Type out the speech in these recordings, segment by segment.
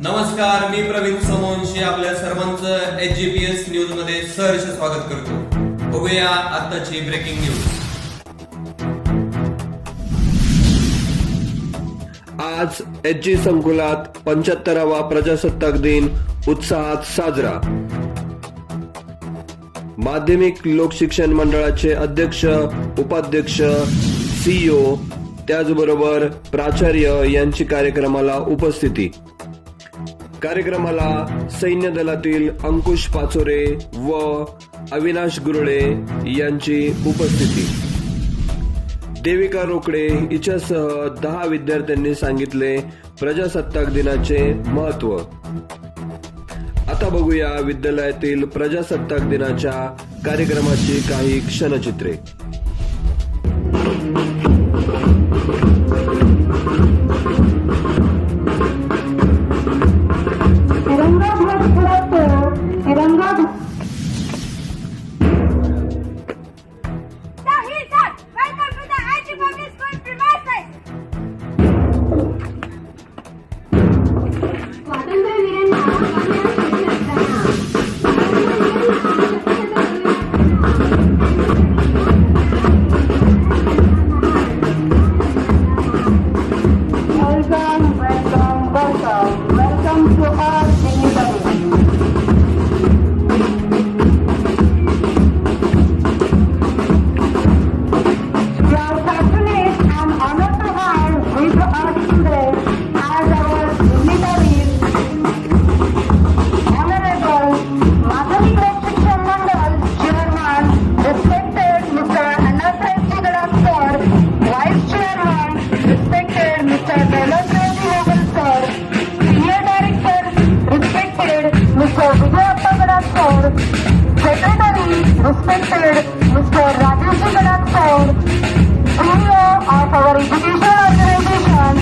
नमस्कार मी प्रवीण समोनशी आपल्या सर्वांचं एच जी पी एस न्यूजमध्ये सहर्ष स्वागत करतो. बघूया आताची ब्रेकिंग न्यूज आज एच जी संकुलात पंच्याहत्तरावा प्रजासत्ताक दिन उत्साहात साजरा. माध्यमिक लोकशिक्षण मंडळाचे अध्यक्ष उपाध्यक्ष सीईओ त्याचबरोबर प्राचार्य यांची कार्यक्रमाला उपस्थिती. कार्यक्रमाला सैन्य दलातील अंकुश पाचोरे व अविनाश गुरळे यांची उपस्थिती. देविका रोकडे हिच्यासह दहा विद्यार्थ्यांनी सांगितले प्रजासत्ताक दिनाचे महत्त्व आता बघूया विद्यालयातील प्रजासत्ताक दिनाच्या कार्यक्रमाची काही क्षणचित्रे. Respected Mr. Rajesh Garam Sir, CEO of our education organization,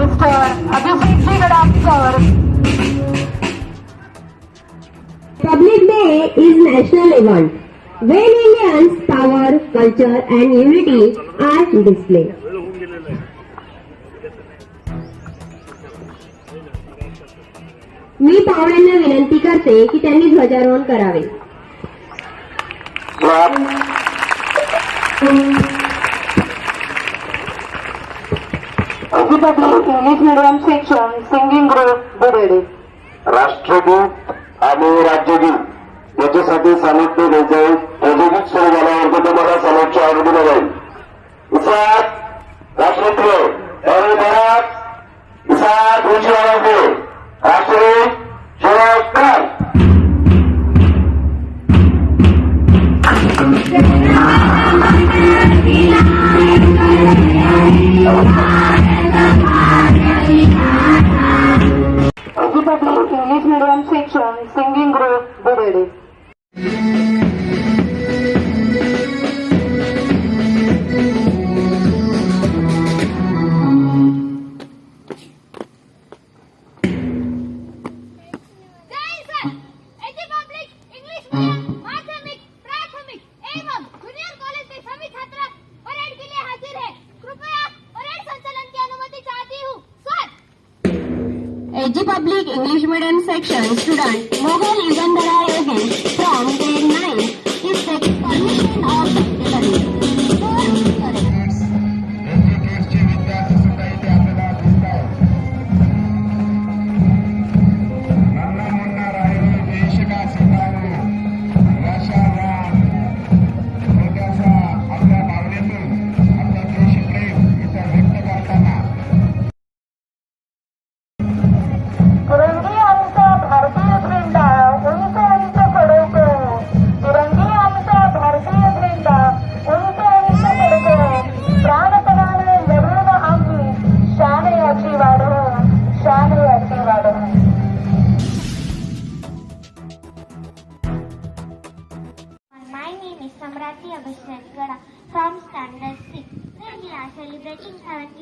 Mr. Abhishek Ji Gadam sir. Public Day is national event when Indians' power, culture and unity are displayed. मी पाहुण्यांना विनंती करते की त्यांनी ध्वजारोहण करावे Educated English medium section, singing group, राष्ट्रगीत आणि राज्यगीत याच्यासाठी सानिध्य द्यायचं आहे ध्वजगीत सुरू झाल्यावर तुम्हाला सलोच्या आवड दिलं जाईल sir A G public English medium section student Mogal Yugandhara Yogesh from grade 9 is taking permission of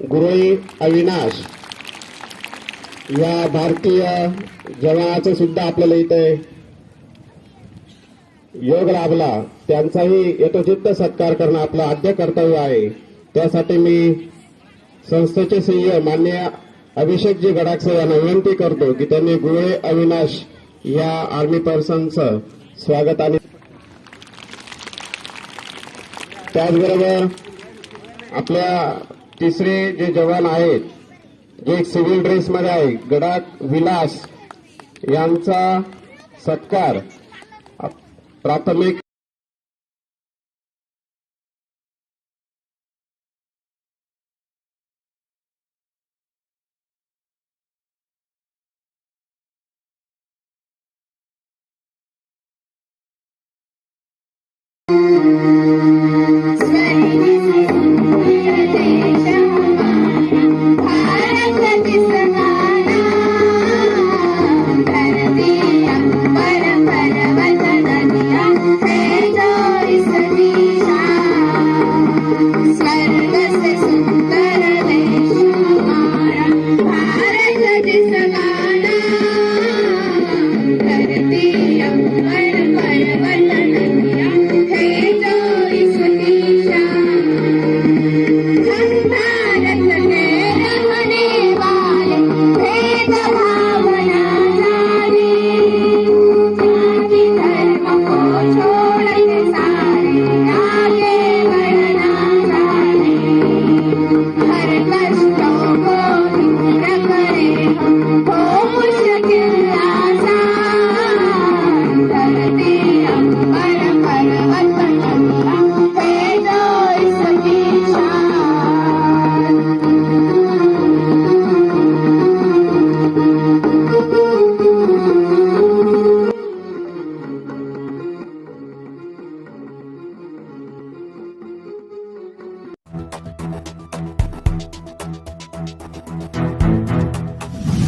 गुरई अविनाश. या भारतीय जवानाचा सुद्धा आपल्याला इथे योग लाभला. त्यांचाही यथोचित्त सत्कार करणं आपलं आद्य कर्तव्य आहे. त्यासाठी मी संस्थेचे सीईओ मान्य अभिषेकजी गडाखसे यांना विनंती करतो की त्यांनी गुळे अविनाश या आर्मी पर्सनचं स्वागत आणि त्याचबरोबर आपल्या तिसरे जे जवान आहेत जे सिव्हिल ड्रेसमध्ये आहे गडाख विलास यांचा सत्कार प्राथमिक